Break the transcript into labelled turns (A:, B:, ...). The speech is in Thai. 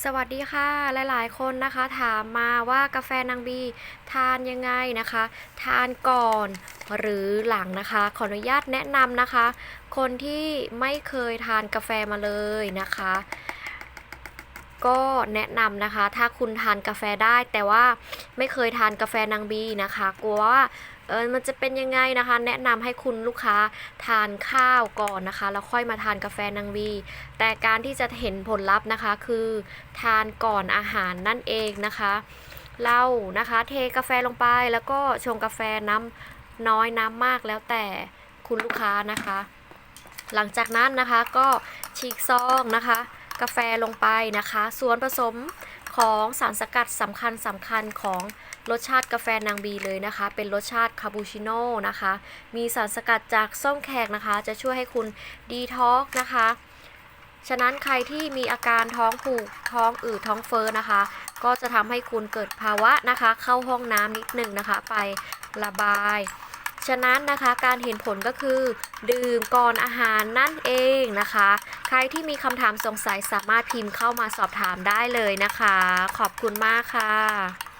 A: สวัสดีค่ะ หลายๆ คนนะคะถามมาว่ากาแฟนางบีทานยังไงนะคะ ทานก่อนหรือหลังนะคะ ขออนุญาตแนะนำนะคะ คนที่ไม่เคยทานกาแฟมาเลยนะคะ ก็แนะนำนะคะ ถ้าคุณทานกาแฟได้ แต่ว่าไม่เคยทานกาแฟนางบีนะคะ กลัวว่าเออมันจะเป็นยังไงนะคะ แนะนำให้คุณลูกค้าทานข้าวก่อนนะคะ แล้วค่อยมาทานกาแฟนางบี แต่การที่จะเห็นผลลัพธ์นะคะ คือทานก่อนอาหารนั่นเองนะคะเรานะคะ เทกาแฟลงไปแล้วก็ชงกาแฟน้ำน้อยน้ำมากแล้วแต่คุณลูกค้านะคะ หลังจากนั้นนะคะก็ฉีกซองนะคะ กาแฟลงไปนะคะ ส่วนผสมของสารสกัดสำคัญสำคัญของรสชาติกาแฟนางบีเลยนะคะ เป็นรสชาติคาปูชิโน่นะคะ มีสารสกัดจากส้มแขกนะคะ จะช่วยให้คุณดีท็อกนะคะ ฉะนั้นใครที่มีอาการท้องผูกท้องอืดท้องเฟ้อนะคะ ก็จะทำให้คุณเกิดภาวะนะคะ เข้าห้องน้ำนิดหนึ่งนะคะ ไประบาย ฉะนั้นนะคะการเห็นผลก็คือ ดื่มก่อนอาหารนั่นเองนะคะ รที่มีคำถามสงสัยสามารถพิมพ์เข้ามาสอบถามได้เลยนะคะ ขอบคุณมากค่ะ